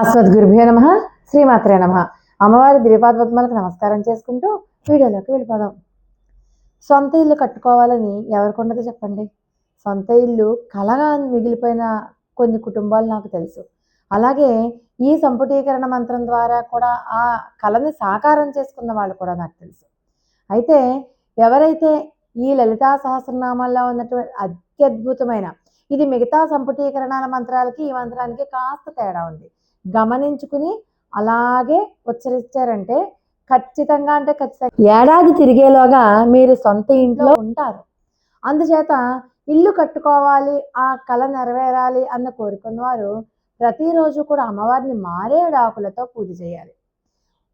అస్మద్గురుభ్యో నమ శ్రీమాత్రే నమ. అమ్మవారి ద్విపాదపద్మాలకు నమస్కారం చేసుకుంటూ వీడియోలోకి వెళ్ళిపోదాం. సొంత ఇల్లు కట్టుకోవాలని ఎవరికి ఉండదు చెప్పండి. సొంత ఇల్లు కలగా మిగిలిపోయిన కొన్ని కుటుంబాలు నాకు తెలుసు. అలాగే ఈ సంపుటీకరణ మంత్రం ద్వారా కూడా ఆ కళని సాకారం చేసుకున్న వాళ్ళు కూడా నాకు తెలుసు. అయితే ఎవరైతే ఈ లలితా సహస్రనామాల్లో ఉన్నటువంటి అత్యద్భుతమైన ఇది మిగతా సంపుటీకరణాల మంత్రాలకి ఈ మంత్రానికి కాస్త తేడా ఉంది. గమనించుకుని అలాగే ఉచ్చరించారంటే ఖచ్చితంగా అంటే ఖచ్చితంగా ఏడాది తిరిగేలోగా మీరు సొంత ఇంట్లో ఉంటారు. అందుచేత ఇల్లు కట్టుకోవాలి ఆ కళ నెరవేరాలి అన్న కోరుకున్న వారు ప్రతిరోజు కూడా అమ్మవారిని మారేడాకులతో పూజ చేయాలి.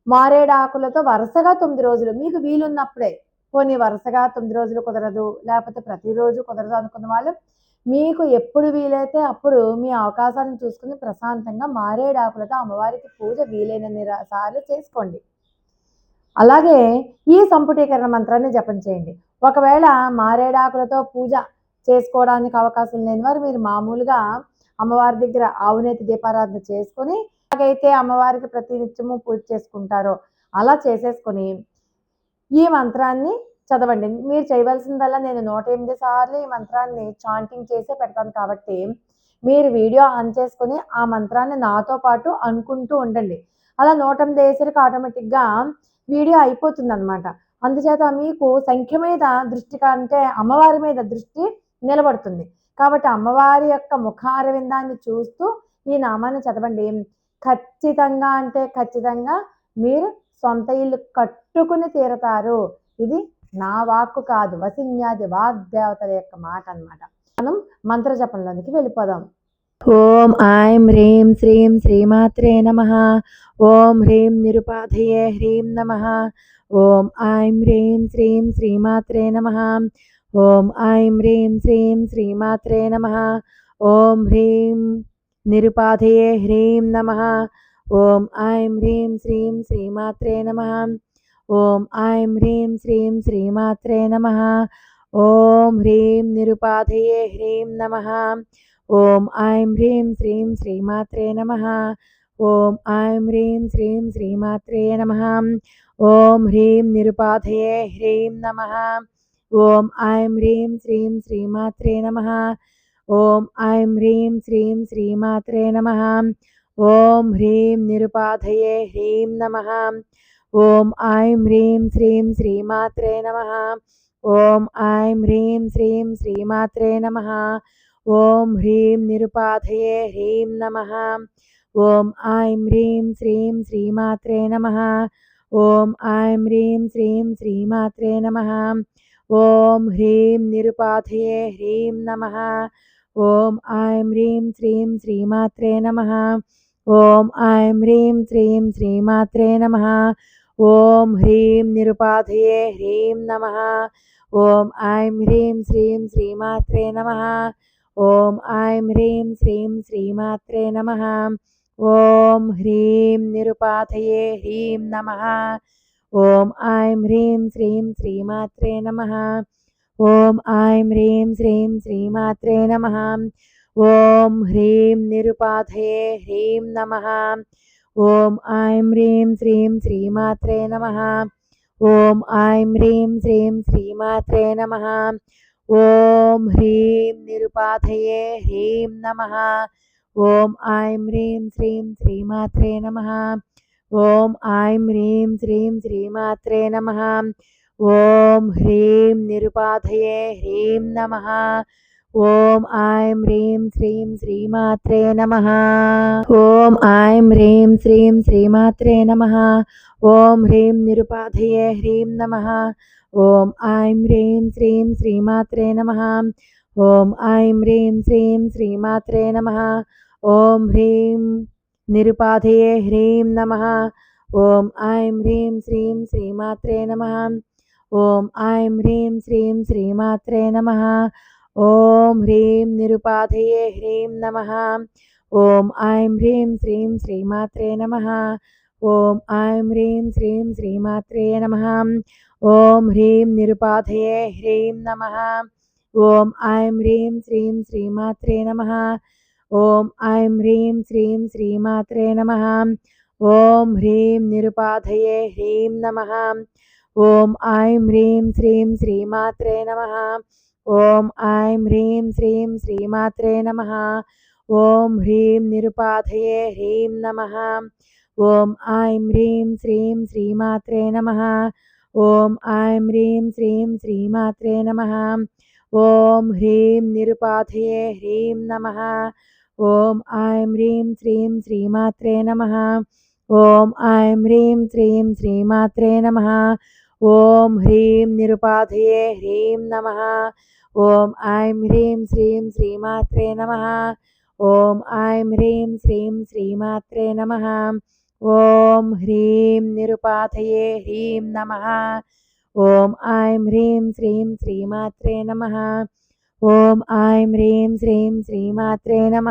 మారేడాకులతో వరుసగా తొమ్మిది రోజులు మీకు వీలున్నప్పుడే. పోనీ వరుసగా తొమ్మిది రోజులు కుదరదు లేకపోతే ప్రతిరోజు కుదరదు అనుకున్న వాళ్ళు మీకు ఎప్పుడు వీలైతే అప్పుడు మీ అవకాశాన్ని చూసుకుని ప్రశాంతంగా మారేడాకులతో అమ్మవారికి పూజ వీలైనన్ని సార్లు చేసుకోండి. అలాగే ఈ సంపుటీకరణ మంత్రాన్ని జపం చేయండి. ఒకవేళ మారేడాకులతో పూజ చేసుకోవడానికి అవకాశం లేని వారు మీరు మామూలుగా అమ్మవారి దగ్గర ఆవునేతి దీపారాధన చేసుకొని ఎలాగైతే అమ్మవారికి ప్రతినిత్యము పూజ చేసుకుంటారో అలా చేసేసుకొని ఈ మంత్రాన్ని చదవండి. మీరు చేయవలసిందల్లా నేను నూట ఎనిమిది సార్లు ఈ మంత్రాన్ని చాంటింగ్ చేసే పెడతాను కాబట్టి మీరు వీడియో ఆన్ చేసుకుని ఆ మంత్రాన్ని నాతో పాటు అనుకుంటూ ఉండండి. అలా నూట ఎనిమిది వేసరికి ఆటోమేటిక్గా వీడియో అయిపోతుంది అనమాట అందుచేత మీకు సంఖ్య మీద దృష్టి కంటే అమ్మవారి మీద దృష్టి నిలబడుతుంది. కాబట్టి అమ్మవారి యొక్క ముఖారవిందాన్ని చూస్తూ ఈ నామాన్ని చదవండి. ఖచ్చితంగా అంటే ఖచ్చితంగా మీరు సొంత ఇల్లు కట్టుకుని తీరతారు. ఇది నా వాక్కు కాదు వసిన్యాది వాగ్దేవతల యొక్క మాట అన్నమాట. మనం మంత్ర జపంలోనికి వెళ్ళిపోదాం. ఓం ఐం హ్రీం శ్రీం శ్రీమాత్రే నమ. ఓం హ్రీం నిరుపాధయే హ్రీం నమ. ఓం ఐం హ్రీం శ్రీం శ్రీమాత్రే నమ. ఓం ఐం హ్రీం శ్రీం శ్రీమాత్రే నమ. ఓం హ్రీం నిరుపాధయే హ్రీం నమ. ఓం ఐం హ్రీం శ్రీం శ్రీమాత్రే నమ. ओम ऐं ह्रीं श्रीं श्रीमात्रे नमः। ॐ ह्रीं निरुपाधये ह्रीं नमः। ॐ ऐं ह्रीं श्रीं श्रीमात्रे नमः। ॐ ऐं ह्रीं श्रीं श्रीमात्रे नमः। ॐ ह्रीं निरुपाधये ह्रीं नमः। ॐ ऐं ह्रीं श्रीं श्रीमात्रे नमः। ॐ ऐं ह्रीं श्रीं श्रीमात्रे नमः। ॐ ह्रीं निरुपाधये ह्रीं नमः। ओम ऐं ह्रीं श्रीं श्रीमात्रे नमः। ओम ऐं ह्रीं श्रीं श्रीमात्रे नमः। ओम ह्रीं निरुपाधये ह्रीं नमः। ओम ऐं ह्रीं श्रीं श्रीमात्रे नमः। ओम ऐं ह्रीं श्रीं श्रीमात्रे नमः। ओम ह्रीं निरुपाधये ह्रीं नमः। ओम ऐं ह्रीं श्रीं श्रीमात्रे नमः। ओम ऐं ह्रीं श्रीं श्रीमात्रे नमः। ओम ह्रीम निरुपाधये ह्रीम नमः। ओम ऐं ह्रीम श्रीम श्रीमात्रे नमः। ओम ऐं ह्रीम श्रीम श्रीमात्रे नमः। ओम ह्रीम निरुपाधये ह्रीम नमः। ओम ऐं ह्रीम श्रीम श्रीमात्रे नमः। ओम ऐं ह्रीम श्रीम श्रीमात्रे नमः। ओम ह्रीम निरुपाधये ह्रीम नमः। ఓం ఐం హ్రీం శ్రీం శ్రీమాత్రే నమ. ఓం ఐం హ్రీం శ్రీం శ్రీమాత్రే నమ. ఓం హ్రీం నిరుపాధయే హ్రీం నమ. ఓం ఐం హ్రీం శ్రీం శ్రీమాత్రే నమ. ఓం ఐం హ్రీం శ్రీం శ్రీమాత్రే నమ. ఓం హ్రీం నిరుపాధయే హ్రీం నమ. ओम ऐं ह्रीं श्रीं श्रीमात्रे नमः। ओम ऐं ह्रीं श्रीं श्रीमात्रे नमः। ओम ह्रीं निरुपाधये ह्रीं नमः। ओम ऐं ह्रीं श्रीं श्रीमात्रे नमः। ओम ऐं ह्रीं श्रीं श्रीमात्रे नमः। ओम ह्रीं निरुपाधये ह्रीं नमः। ओम ऐं ह्रीं श्रीं श्रीमात्रे नमः। ओम ऐं ह्रीं श्रीं श्रीमात्रे नमः। ओम ह्रीं निरुपाधये ह्रीं नमः। ओम ऐं ह्रीं श्रीं श्रीमात्रे नमः। ओम ऐं ह्रीं श्रीं श्रीमात्रे नमः। ओम ह्रीं निरुपाधये ह्रीं नमः। ओम ऐं ह्रीं श्रीं श्रीमात्रे नमः। ओम ऐं ह्रीं श्रीं श्रीमात्रे नमः। ओम ह्रीं निरुपाधये ह्रीं नमः। ओम ऐं ह्रीं श्रीं श्रीमात्रे नमः। ॐ ऐं ह्रीं श्रीं श्रीमात्रे नमः। ॐ ह्रीं निरुपाधये ह्रीं नमः। ॐ ऐं ह्रीं श्रीं श्रीमात्रे नमः। ॐ ऐं ह्रीं श्रीं श्रीमात्रे नमः। ॐ ह्रीं निरुपाधये ह्रीं नमः। ॐ ऐं ह्रीं श्रीं श्रीमात्रे नमः। ॐ ऐं ह्रीं श्रीं श्रीमात्रे नमः। ॐ ह्रीं निरुपाधये ह्रीं नमः। ఓం ఐం హ్రీం శ్రీం శ్రీమాత్రే నమ. ఓం ఐం హ్రీం శ్రీం శ్రీమాత్రే నమ. ఓం హ్రీం నిరుపాధయే హ్రీం నమ. ఓం ఐం హ్రీం శ్రీం శ్రీమాత్రే నమ. ఓం ఐం హ్రీం శ్రీం శ్రీమాత్రే నమ.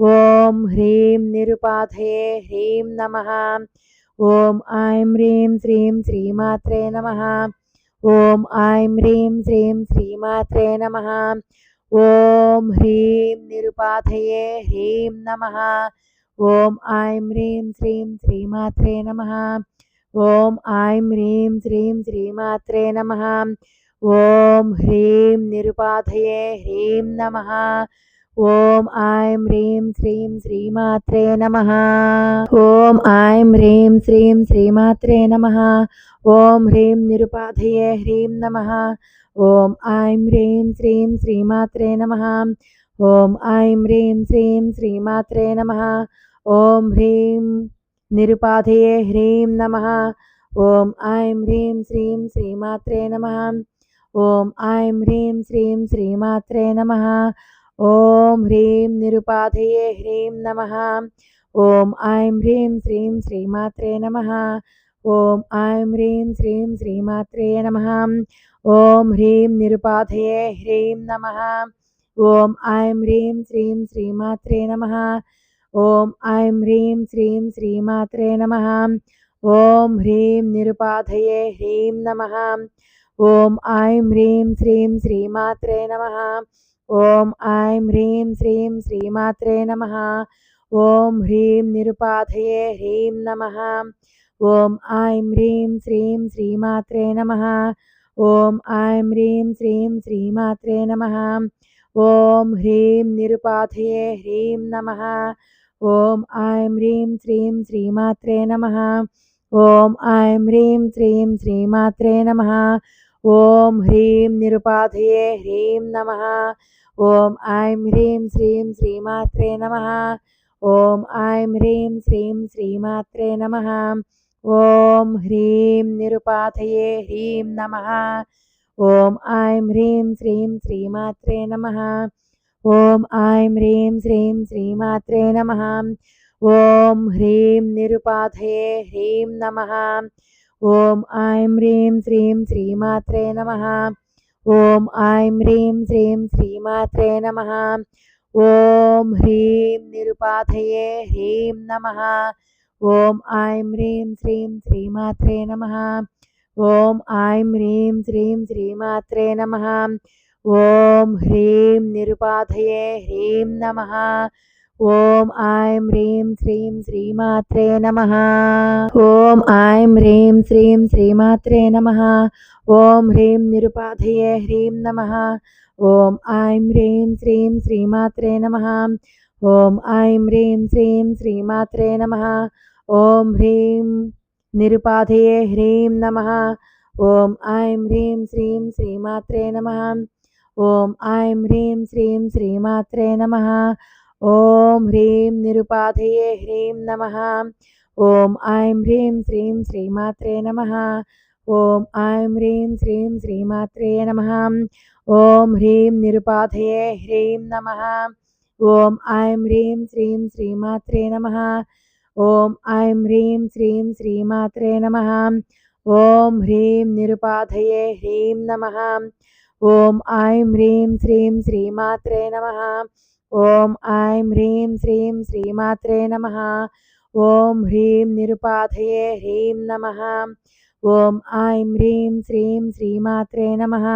ఓం హ్రీం నిరుపాధయే హ్రీం నమ. ఓం ఐం హ్రీం శ్రీం శ్రీమాత్రే నమ. ॐ ऐं ह्रीं श्रीं श्रीमात्रे नमः। ॐ ह्रीं निरुपाधये ह्रीं नमः। ॐ ऐं ह्रीं श्रीं श्रीमात्रे नमः। ॐ ऐं ह्रीं श्रीं श्रीमात्रे नमः। ॐ ह्रीं निरुपाधये ह्रीं नमः। ॐ ऐं ह्रीं श्रीं श्रीमात्रे नमः। ॐ ऐं ह्रीं श्रीं श्रीमात्रे नमः। ॐ ह्रीं निरुपाधये ह्रीं नमः। ॐ ऐं ह्रीं श्रीं श्रीमात्रे नमः। ॐ ऐं ह्रीं श्रीं श्रीमात्रे नमः। ॐ ह्रीं निरुपाधये ह्रीं नमः। ॐ ऐं ह्रीं श्रीं श्रीमात्रे नमः। ॐ ऐं ह्रीं श्रीं श्रीमात्रे नमः। ओम ह्रीं निरुपाधये ह्रीं नमः। ओम ऐं ह्रीं श्रीं श्रीमात्रे नमः। ओम ऐं ह्रीं श्रीं श्रीमात्रे नमः। ओम ह्रीं निरुपाधये ह्रीं नमः। ओम ऐं ह्रीं श्रीं श्रीमात्रे नमः। ओम ऐं ह्रीं श्रीं श्रीमात्रे नमः। ओम ह्रीं निरुपाधये ह्रीं नमः। ओम ऐं ह्रीं श्रीं श्रीमात्रे नमः। ओम ऐं ह्रीं श्रीं श्रीमात्रे नमः। ॐ ह्रीं निरुपाधये ह्रीं नमः। ॐ ऐं ह्रीं श्रीं श्रीमात्रे नमः। ॐ ऐं ह्रीं श्रीं श्रीमात्रे नमः। ॐ ह्रीं निरुपाधये ह्रीं नमः। ॐ ऐं ह्रीं श्रीं श्रीमात्रे नमः। ॐ ऐं ह्रीं श्रीं श्रीमात्रे नमः। ॐ ह्रीं निरुपाधये ह्रीं नमः। ॐ ऐं ह्रीं श्रीं श्रीमात्रे नमः। ॐ ऐं ह्रीं श्रीं श्रीमात्रे नमः। ॐ ह्रीं निरुपाधये ह्रीं नमः। ॐ ऐं ह्रीं श्रीं श्रीमात्रे नमः। ॐ ऐं ह्रीं श्रीं श्रीमात्रे नमः। ॐ ह्रीं निरुपाधये ह्रीं नमः। ఓం ఐం హ్రీం శ్రీం శ్రీమాత్రే నమ. ఓం ఐం హ్రీం శ్రీం శ్రీమాత్రే నమ. ఓం హ్రీం నిరుపాధయే హ్రీం నమ. ఓం ఐం హ్రీం శ్రీం శ్రీమాత్రే నమ. ఓం ఐం హ్రీం శ్రీం శ్రీమాత్రే నమ. ఓం హ్రీం నిరుపాధయే హ్రీం నమ. ॐ ऐं ह्रीं श्रीं श्रीमात्रे नमः। ॐ ऐं ह्रीं श्रीं श्रीमात्रे नमः। ॐ ह्रीं निरुपाधये ह्रीं नमः। ॐ ऐं ह्रीं श्रीं श्रीमात्रे नमः। ॐ ऐं ह्रीं श्रीं श्रीमात्रे नमः। ॐ ह्रीं निरुपाधये ह्रीं नमः। ॐ ऐं ह्रीं श्रीं श्रीमात्रे नमः। ॐ ऐं ह्रीं श्रीं श्रीमात्रे नमः। ओम ह्रीं निरुपाधये ह्रीं नमः। ओम ऐं ह्रीं श्रीं श्रीमात्रे नमः। ओम ऐं ह्रीं श्रीं श्रीमात्रे नमः। ओम ह्रीं निरुपाधये ह्रीं नमः। ओम ऐं ह्रीं श्रीं श्रीमात्रे नमः। ओम ऐं ह्रीं श्रीं श्रीमात्रे नमः। ओम ह्रीं निरुपाधये ह्रीं नमः। ओम ऐं ह्रीं श्रीं श्रीमात्रे नमः। ओम ऐं ह्रीं श्रीं श्रीमात्रे नमः। ॐ ह्रीं निरुपाधये ह्रीं नमः। ॐ ऐं ह्रीं श्रीं श्रीमात्रे नमः।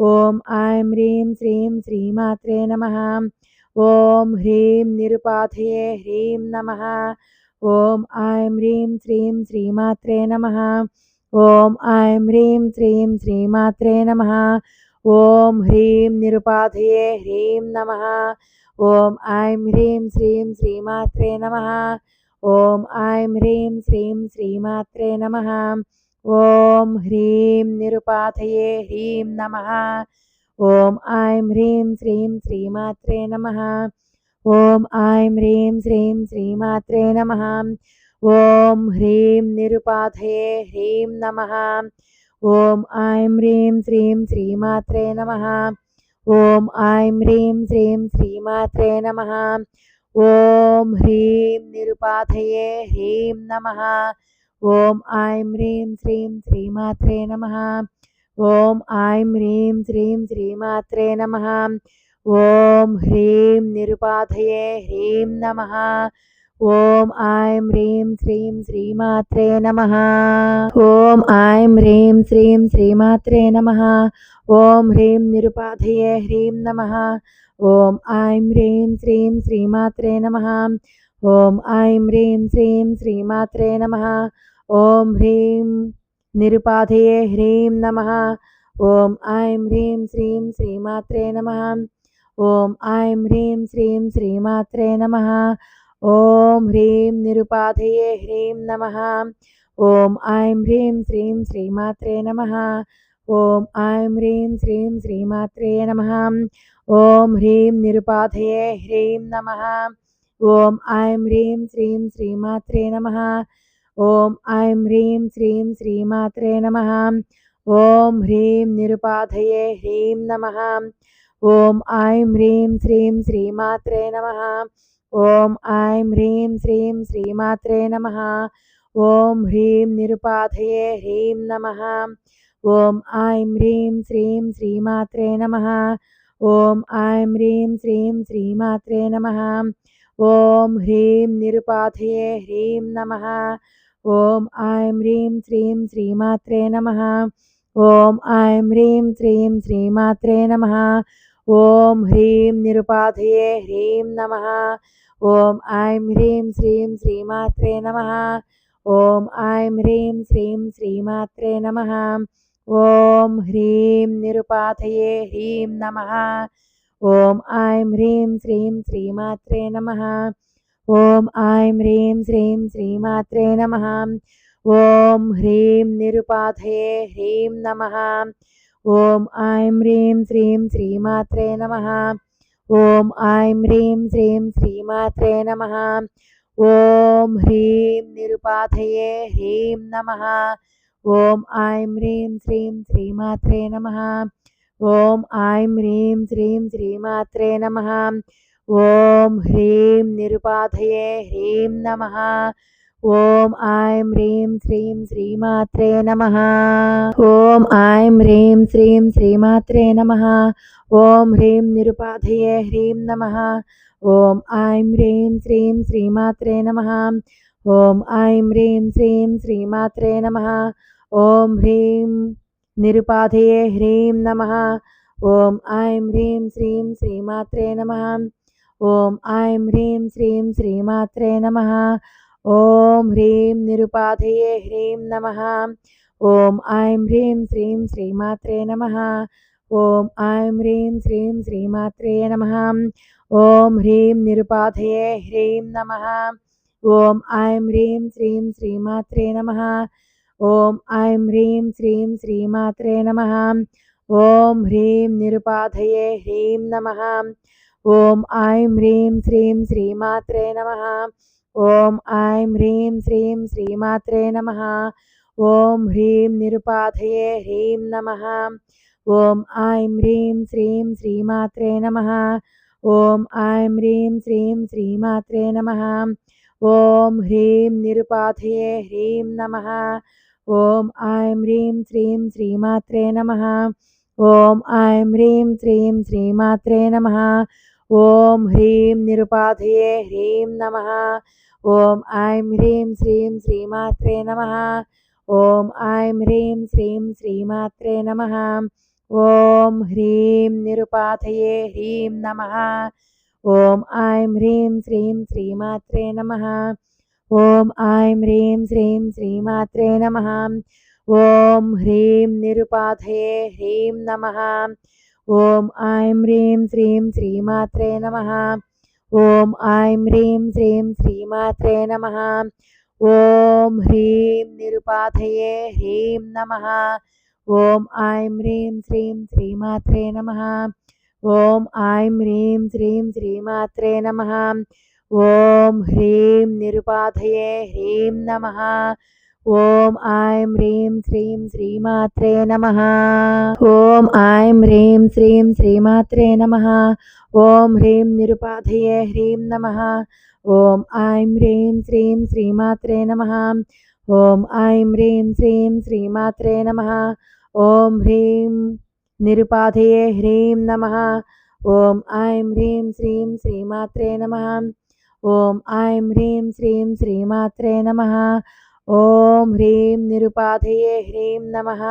ॐ ऐं ह्रीं श्रीं श्रीमात्रे नमः। ॐ ह्रीं निरुपाधये ह्रीं नमः। ॐ ऐं ह्रीं श्रीं श्रीमात्रे नमः। ॐ ऐं ह्रीं श्रीं श्रीमात्रे नमः। ॐ ह्रीं निरुपाधये ह्रीं नमः। ॐ ऐं ह्रीं श्रीं श्रीमात्रे नमः। ॐ ऐं ह्रीं श्रीं श्रीमात्रे नमः। ॐ ह्रीं निरुपाधये ह्रीं नमः। ॐ ऐं ह्रीं श्रीं श्रीमात्रे नमः। ॐ ऐं ह्रीं श्रीं श्रीमात्रे नमः। ॐ ह्रीं निरुपाधये ह्रीं नमः। ఓం ఐం హ్రీం శ్రీం శ్రీమాత్రే నమ. ఓం ఐం హ్రీం శ్రీం శ్రీమాత్రే నమ. ఓం హ్రీం నిరుపాధయే హ్రీం నమ. ఓం ఐం హ్రీం శ్రీం శ్రీమాత్రే నమ. ఓం ఐం హ్రీం శ్రీం శ్రీమాత్రే నమ. ఓం హ్రీం నిరుపాధయే హ్రీం నమ. ॐ ऐं ह्रीं श्रीं श्रीमात्रे नमः। ॐ ऐं ह्रीं श्रीं श्रीमात्रे नमः। ॐ ह्रीं निरुपाधये ह्रीं नमः। ॐ ऐं ह्रीं श्रीं श्रीमात्रे नमः। ॐ ऐं ह्रीं श्रीं श्रीमात्रे नमः। ॐ ह्रीं निरुपाधये ह्रीं नमः। ॐ ऐं ह्रीं श्रीं श्रीमात्रे नमः। ॐ ऐं ह्रीं श्रीं श्रीमात्रे नमः। ॐ ह्रीं निरुपाधये ह्रीं नमः। ॐ ऐं ह्रीं श्रीं श्रीमात्रे नमः। ॐ ऐं ह्रीं श्रीं श्रीमात्रे नमः। ॐ ह्रीं निरुपाधये ह्रीं नमः। ॐ ऐं ह्रीं श्रीं श्रीमात्रे नमः। ॐ ऐं ह्रीं श्रीं श्रीमात्रे नमः। ॐ ह्रीं निरुपाधये ह्रीं नमः। ॐ ऐं ह्रीं श्रीं श्रीमात्रे नमः। ॐ ऐं ह्रीं श्रीं श्रीमात्रे नमः। ॐ ह्रीं निरुपाधये ह्रीं नमः। ॐ ऐं ह्रीं श्रीं श्रीमात्रे नमः। ॐ ऐं ह्रीं श्रीं श्रीमात्रे नमः। ॐ ह्रीं निरुपाधये ह्रीं नमः। ॐ ऐं ह्रीं श्रीं श्रीमात्रे नमः। ॐ ऐं ह्रीं श्रीं श्रीमात्रे नमः। ॐ ह्रीं निरुपाधये ह्रीं नमः। ॐ ऐं ह्रीं श्रीं श्रीमात्रे नमः। ॐ ऐं ह्रीं श्रीं श्रीमात्रे नमः। ॐ ह्रीं निरुपाथये ह्रीं नमः। ॐ ऐं ह्रीं श्रीं श्रीमात्रे नमः। ॐ ऐं ह्रीं श्रीं श्रीमात्रे नमः। ॐ ह्रीं निरुपाथये ह्रीं नमः। ॐ ऐं ह्रीं श्रीं श्रीमात्रे नमः। ॐ ऐं ह्रीं श्रीं श्रीमात्रे नमः। ॐ ह्रीं निरुपाधये ह्रीं नमः। ॐ ऐं ह्रीं श्रीं श्रीमात्रे नमः। ॐ ऐं ह्रीं श्रीं श्रीमात्रे नमः। ॐ ह्रीं निरुपाधये ह्रीं नमः। ओम ऐं ह्रीं श्रीं श्रीमात्रे नमः। ओम ऐं ह्रीं श्रीं श्रीमात्रे नमः। ओम ह्रीं निरुपाधये ह्रीं नमः। ओम ऐं ह्रीं श्रीं श्रीमात्रे नमः। ओम ऐं ह्रीं श्रीं श्रीमात्रे नमः। ओम ह्रीं निरुपाधये ह्रीं नमः। ओम ऐं ह्रीं श्रीं श्रीमात्रे नमः। ओम ऐं ह्रीं श्रीं श्रीमात्रे नमः। ॐ ह्रीं निरुपाधये ह्रीं नमः। ॐ ऐं ह्रीं श्रीं श्रीमात्रे नमः। ॐ ऐं ह्रीं श्रीं श्रीमात्रे नमः। ॐ ह्रीं निरुपाधये ह्रीं नमः। ॐ ऐं ह्रीं श्रीं श्रीमात्रे नमः। ॐ ऐं ह्रीं श्रीं श्रीमात्रे नमः। ॐ ह्रीं निरुपाधये ह्रीं नमः। ॐ ऐं ह्रीं श्रीं श्रीमात्रे नमः। ॐ ऐं ह्रीं श्रीं श्रीमात्रे नमः। ॐ ह्रीं निरुपाधये ह्रीं नमः। ॐ ऐं ह्रीं श्रीं श्रीमात्रे नमः। ॐ ऐं ह्रीं श्रीं श्रीमात्रे नमः। ॐ ह्रीं निरुपाधये ह्रीं नमः। ॐ ऐं ह्रीं श्रीं श्रीमात्रे नमः। ॐ ऐं ह्रीं श्रीं श्रीमात्रे नमः। ॐ ह्रीं निरुपाधये ह्रीं नमः। ॐ ऐं ह्रीं श्रीं श्रीमात्रे नमः। ॐ ऐं ह्रीं श्रीं श्रीमात्रे नमः। ॐ ह्रीं निरुपाधये ह्रीं नमः। ॐ ऐं ह्रीं श्रीं श्रीमात्रे नमः। ॐ ऐं ह्रीं श्रीं श्रीमात्रे नमः। ॐ ह्रीं निरुपाधये ह्रीं नमः। ఓం ఐం హ్రీం శ్రీం శ్రీమాత్రే నమ. ఓం ఐం హ్రీం శ్రీం శ్రీమాత్రే నమ. ఓం హ్రీం నిరుపాధయే హ్రీం నమ. ఓం ఐం హ్రీం శ్రీం శ్రీమాత్రే నమ. ఓం ఐం హ్రీం శ్రీం శ్రీమాత్రే నమ. ఓం హ్రీం నిరుపాధయే హ్రీం నమ. ॐ ऐं ह्रीं श्रीं श्रीमात्रे नमः। ॐ ऐं ह्रीं श्रीं श्रीमात्रे नमः। ॐ ह्रीं निरुपाधये ह्रीं नमः। ॐ ऐं ह्रीं श्रीं श्रीमात्रे नमः। ॐ ऐं ह्रीं श्रीं श्रीमात्रे नमः। ॐ ह्रीं निरुपाधये ह्रीं नमः। ॐ ऐं ह्रीं श्रीं श्रीमात्रे नमः। ॐ ऐं ह्रीं श्रीं श्रीमात्रे नमः। ओम ह्रीं निरुपाधये ह्रीं नमः।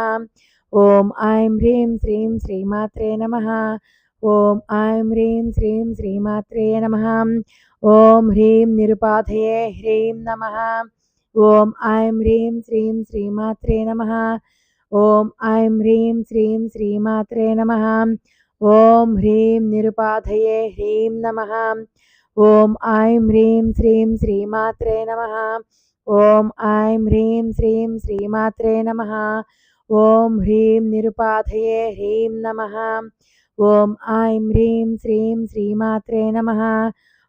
ओम ऐं ह्रीं श्रीं श्रीमात्रे नमः। ओम ऐं ह्रीं श्रीं श्रीमात्रे नमः। ओम ह्रीं निरुपाधये ह्रीं नमः। ओम ऐं ह्रीं श्रीं श्रीमात्रे नमः। ओम ऐं ह्रीं श्रीं श्रीमात्रे नमः। ओम ह्रीं निरुपाधये ह्रीं नमः। ओम ऐं ह्रीं श्रीं श्रीमात्रे नमः। ॐ ऐं ह्रीं श्रीं श्रीमात्रे नमः। ॐ ह्रीं निरुपाधये ह्रीं नमः। ॐ ऐं ह्रीं श्रीं श्रीमात्रे नमः।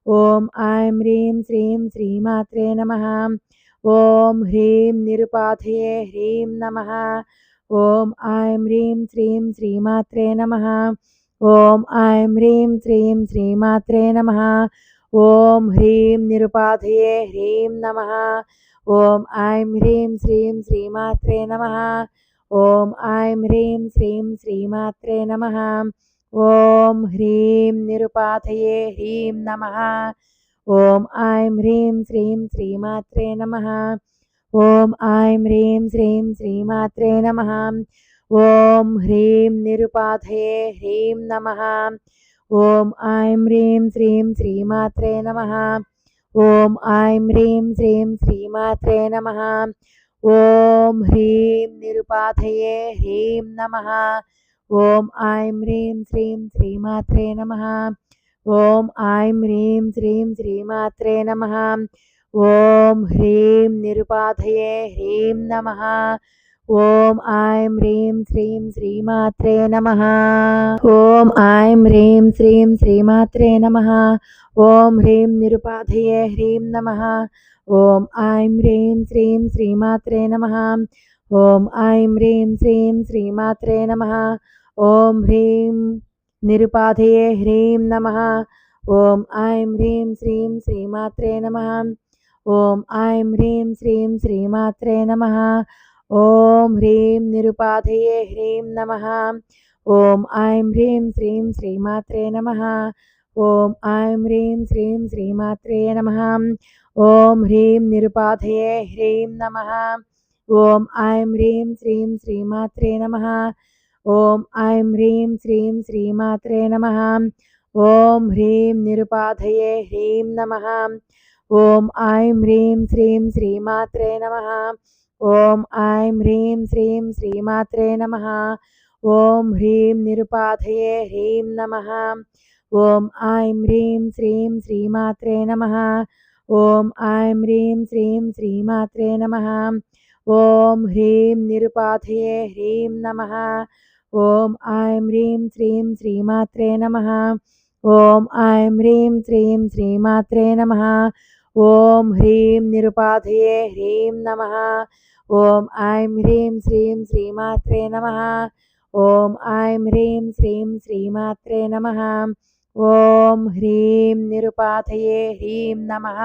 ॐ ऐं ह्रीं श्रीं श्रीमात्रे नमः। ॐ ह्रीं निरुपाधये ह्रीं नमः। ॐ ऐं ह्रीं श्रीं श्रीमात्रे नमः। ॐ ऐं ह्रीं श्रीं श्रीमात्रे नमः। ॐ ह्रीं निरुपाधये ह्रीं नमः। ॐ ऐं ह्रीं श्रीं श्रीमात्रे नमः। ॐ ऐं ह्रीं श्रीं श्रीमात्रे नमः। ॐ ह्रीं निरुपाधये ह्रीं नमः। ॐ ऐं ह्रीं श्रीं श्रीमात्रे नमः। ॐ ऐं ह्रीं श्रीं श्रीमात्रे नमः। ॐ ह्रीं निरुपाधये ह्रीं नमः। ఓం ఐం హ్రీం శ్రీం శ్రీమాత్రే నమ. ఓం ఐం హ్రీం శ్రీం శ్రీమాత్రే నమ. ఓం హ్రీం నిరుపాధయే హ్రీం నమ. ఓం ఐం హ్రీం శ్రీం శ్రీమాత్రే నమ. ఓం ఐం హ్రీం శ్రీం శ్రీమాత్రే నమ. ఓం హ్రీం నిరుపాధయే హ్రీం నమ. ॐ ऐं ह्रीं श्रीं श्रीमात्रे नमः। ॐ ऐं ह्रीं श्रीं श्रीमात्रे नमः। ॐ ह्रीं निरुपाधये ह्रीं नमः। ॐ ऐं ह्रीं श्रीं श्रीमात्रे नमः। ॐ ऐं ह्रीं श्रीं श्रीमात्रे नमः। ॐ ह्रीं निरुपाधये ह्रीं नमः। ॐ ऐं ह्रीं श्रीं श्रीमात्रे नमः। ॐ ऐं ह्रीं श्रीं श्रीमात्रे नमः। ओम ह्रीं निरुपाधये ह्रीं नमः। ओम ऐं ह्रीं श्रीं श्रीमात्रे नमः। ओम ऐं ह्रीं श्रीं श्रीमात्रे नमः। ओम ह्रीं निरुपाधये ह्रीं नमः। ओम ऐं ह्रीं श्रीं श्रीमात्रे नमः। ओम ऐं ह्रीं श्रीं श्रीमात्रे नमः। ओम ह्रीं निरुपाधये ह्रीं नमः। ओम ऐं ह्रीं श्रीं श्रीमात्रे नमः। ॐ ऐं ह्रीं श्रीं श्रीमात्रे नमः। ॐ ह्रीं निरुपाधये ह्रीं नमः। ॐ ऐं ह्रीं श्रीं श्रीमात्रे नमः। ॐ ऐं ह्रीं श्रीं श्रीमात्रे नमः। ॐ ह्रीं निरुपाधये ह्रीं नमः। ॐ ऐं ह्रीं श्रीं श्रीमात्रे नमः। ॐ ऐं ह्रीं श्रीं श्रीमात्रे नमः। ॐ ह्रीं निरुपाधये ह्रीं नमः। ॐ ऐं ह्रीं श्रीं श्रीमात्रे नमः। ॐ ऐं ह्रीं श्रीं श्रीमात्रे नमः। ॐ ह्रीं निरुपाधये ह्रीं नमः।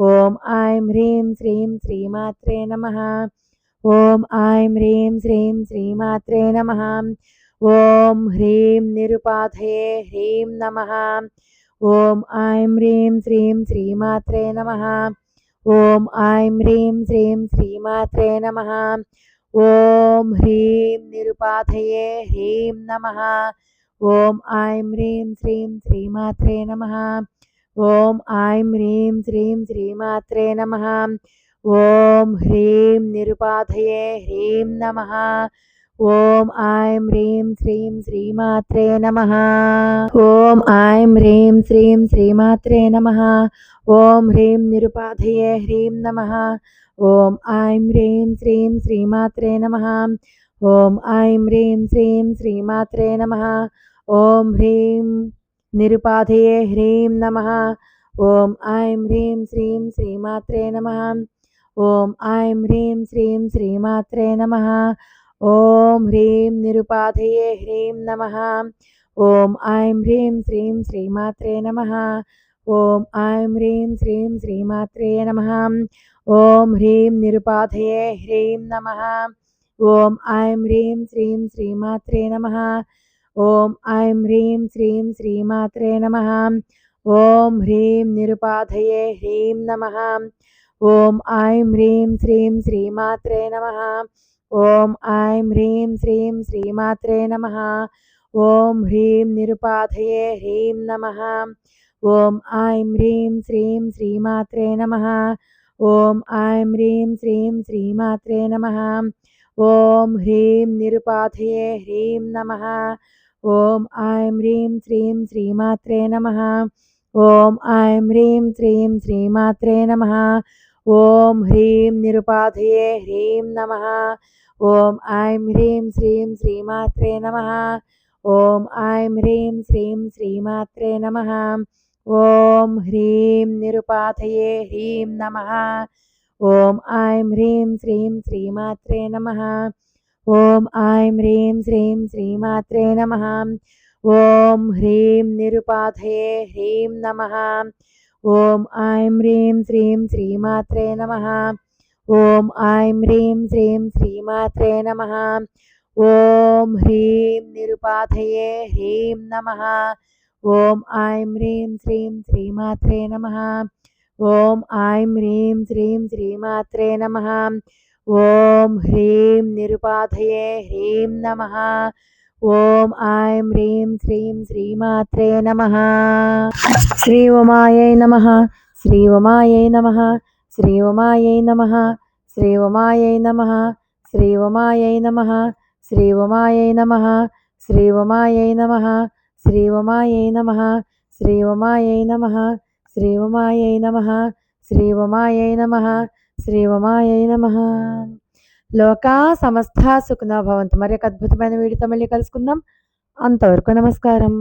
ॐ ऐं ह्रीं श्रीं श्रीमात्रे नमः। ॐ ऐं ह्रीं श्रीं श्रीमात्रे नमः। ॐ ह्रीं निरुपाधये ह्रीं नमः। ఓం ఐం హ్రీం శ్రీం శ్రీమాత్రే నమ. ఓం ఐం హ్రీం శ్రీం శ్రీమాత్రే నమ. ఓం హ్రీం నిరుపాధయే హ్రీం నమ. ఓం ఐం హ్రీం శ్రీం శ్రీమాత్రే నమ. ఓం ఐం హ్రీం శ్రీం శ్రీమాత్రే నమ. ఓం హ్రీం నిరుపాధయే హ్రీం నమ. ओम ऐं ह्रीं श्रीं श्रीमात्रे नमः। ओम ऐं ह्रीं श्रीं श्रीमात्रे नमः। ओम ह्रीं निरुपाधये ह्रीं नमः। ओम ऐं ह्रीं श्रीं श्रीमात्रे नमः। ओम ऐं ह्रीं श्रीं श्रीमात्रे नमः। ओम ह्रीं निरुपाधये ह्रीं नमः। ओम ऐं ह्रीं श्रीं श्रीमात्रे नमः। ओम ऐं ह्रीं श्रीं श्रीमात्रे नमः। ओम ह्रीं निरुपाधये ह्रीं नमः। ओम ऐं ह्रीं श्रीं श्रीमात्रे नमः। ओम ऐं ह्रीं श्रीं श्रीमात्रे नमः। ओम ह्रीं निरुपाधये ह्रीं नमः। ओम ऐं ह्रीं श्रीं श्रीमात्रे नमः। ओम ऐं ह्रीं श्रीं श्रीमात्रे नमः। ओम ह्रीं निरुपाधये ह्रीं नमः। ओम ऐं ह्रीं श्रीं श्रीमात्रे नमः। ॐ ऐं ह्रीं श्रीं श्रीमात्रे नमः। ॐ ह्रीं निरुपाधये ह्रीं नमः। ॐ ऐं ह्रीं श्रीं श्रीमात्रे नमः। ॐ ऐं ह्रीं श्रीं श्रीमात्रे नमः। ॐ ह्रीं निरुपाधये ह्रीं नमः। ॐ ऐं ह्रीं श्रीं श्रीमात्रे नमः। ॐ ऐं ह्रीं श्रीं श्रीमात्रे नमः। ॐ ह्रीं निरुपाधये ह्रीं नमः। ॐ ऐं ह्रीं श्रीं श्रीमात्रे नमः। ॐ ऐं ह्रीं श्रीं श्रीमात्रे नमः। ॐ ह्रीं निरुपाधये ह्रीं नमः। ॐ ऐं ह्रीं श्रीं श्रीमात्रे नमः। ॐ ऐं ह्रीं श्रीं श्रीमात्रे नमः। ॐ ह्रीं निरुपाधये ह्रीं नमः। ఓం ఐం హ్రీం శ్రీం శ్రీమాత్రే నమ. ఓం ఐం హ్రీం శ్రీం శ్రీమాత్రే నమ. ఓం హ్రీం నిరుపాధయే హ్రీం నమ. ఓం ఐం హ్రీం శ్రీం శ్రీమాత్రే నమ. ఓం ఐం హ్రీం శ్రీం శ్రీమాత్రే నమ. ఓం హ్రీం నిరుపాధయే హ్రీం నమ. ఓం ఐం హ్రీం శ్రీం శ్రీమాత్రే నమ శ్రీ ఉమాయై నమ శ్రీ ఉమాయై నమ శ్రీ ఉమాయై నమ శ్రీ ఉమాయై నమ శ్రీ ఉమాయై నమ శ్రీ ఉమాయై నమ శ్రీ ఉమాయై నమ శ్రీ ఉమాయై నమ శ్రీ ఉమాయై నమ శ్రీ ఉమాయై నమ శ్రీ ఉమాయై నమ శ్రీ ఉమాయై నమ లోకా సమస్త సుఖనా భవంతు. మరి ఒక అద్భుతమైన వీడితో మళ్ళీ కలుసుకుందాం. అంతవరకు నమస్కారం.